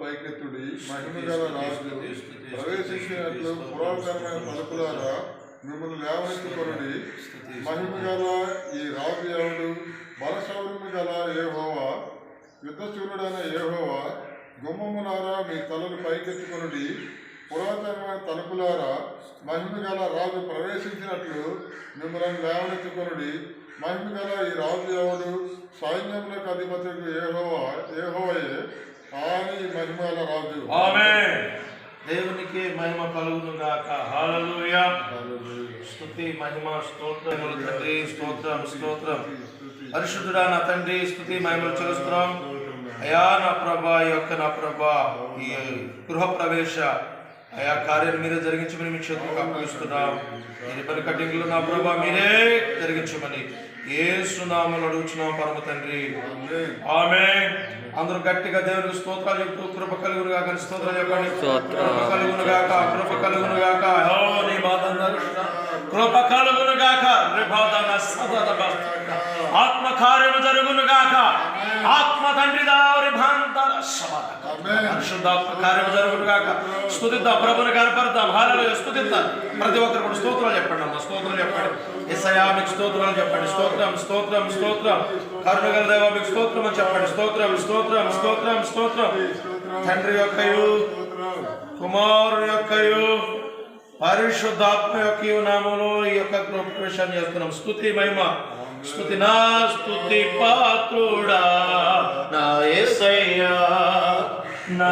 పైకెత్తుడి మహిమ గల రాజు. ప్రవేశించినట్లు పురాతనమైన తలుపులారా మిమ్మల్ని లేవనెత్తుకొనుడి. మహిమ గల ఈ రాజు ఎవడు? బలశౌర్యము గల ఏహోవా యుద్ధశూరుడైన ఏహోవా గుమ్మములారా మీ తలలు పైకెత్తుకొనుడి. పురాతనమైన తలుపులారా మహిమ గల రాజు ప్రవేశించినట్లు మిమ్మల్ని లేవనెత్తుకొనుడి. మహిమ గల ఈ రాజు ఎవడు? సైన్యములకు అధిపతులకు ఏహోవా ఏహోవయే ఆయన ఈ మహిమ గల రాజు. ఆమేన్ దేవునికి మహిమ కలుగును గాక హల్లెలూయా. స్తుతి మహిమ స్తోత్రములు తండ్రి స్తోత్రం స్తోత్రం. పరిశుద్ధుడా నా తండ్రి స్తుతి మహిమలు చెల్లిస్తున్నాం అయా నా ప్రభా యొక్క నా ప్రభా ఈ గృహ ప్రవేశ అయా కార్యాన్ని మీరే జరిగించమని మీ చేతులకు అప్పగిస్తున్నాం. ఈ పని కటింగ్లు నా ప్రభా మీరే జరిగించమని ఏ సునామలు అడుగుచున్నాం పరమ తండ్రి. ఆమె అందరూ గట్టిగా దేవునికి స్తోత్రాలు చెప్తూ కృప కలుగును గాక స్తోత్రాలు చెప్పండి. కృప కలుగును గాక కృప కలుగును గాక. నీ కృప కలుగును గాక. ఆత్మ కార్యము జరుగును గాక. ఆత్మ తండ్రి దారి సమాధ పరిశుద్ధాత్మ కార్యము జరుగును గాక. స్థుతిద్దాం ప్రభుని కనపడతాం హాలలో స్థుతిద్దాం ప్రతి ఒక్కరు కూడా స్తోత్రాలు చెప్పండి అమ్మ స్తోత్రాలు చెప్పండి. ఎస్ఐయా మీకు స్తోత్రాలు చెప్పండి. స్తోత్రం స్తోత్రం స్తోత్రం. కరుణగల దేవ మీకు స్తోత్రం అని చెప్పండి. స్తోత్రం స్తోత్రం స్తోత్రం స్తోత్రం. తండ్రి యొక్కయు కుమారుని యొక్కయు పరిశుద్ధాత్మ యొక్క నామములో ఈ యొక్క ప్రవేశాన్ని చేస్తున్నాం. స్థుతి మహిమ. స్తుతి నా స్తుతి పాత్రుడా. నా యేసయ్యా నా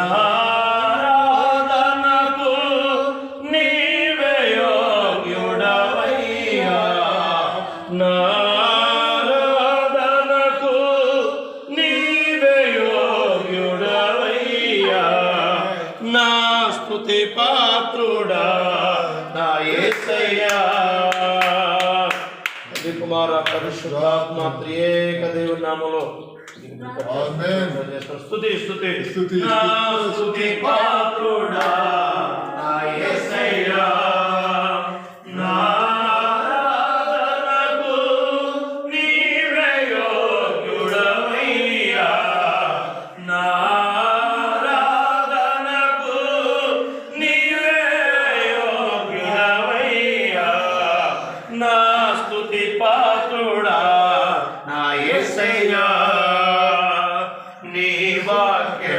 స్తుతి పాత్రుడా నా యేసయ్యా తండ్రి కుమార పరిశుద్ధాత్మ త్రియేక దేవుని ఆమేన్. స్తుతి స్తుతి. స్తుతి, నా స్తుతి పాత్రుడా. நீ வாக்கு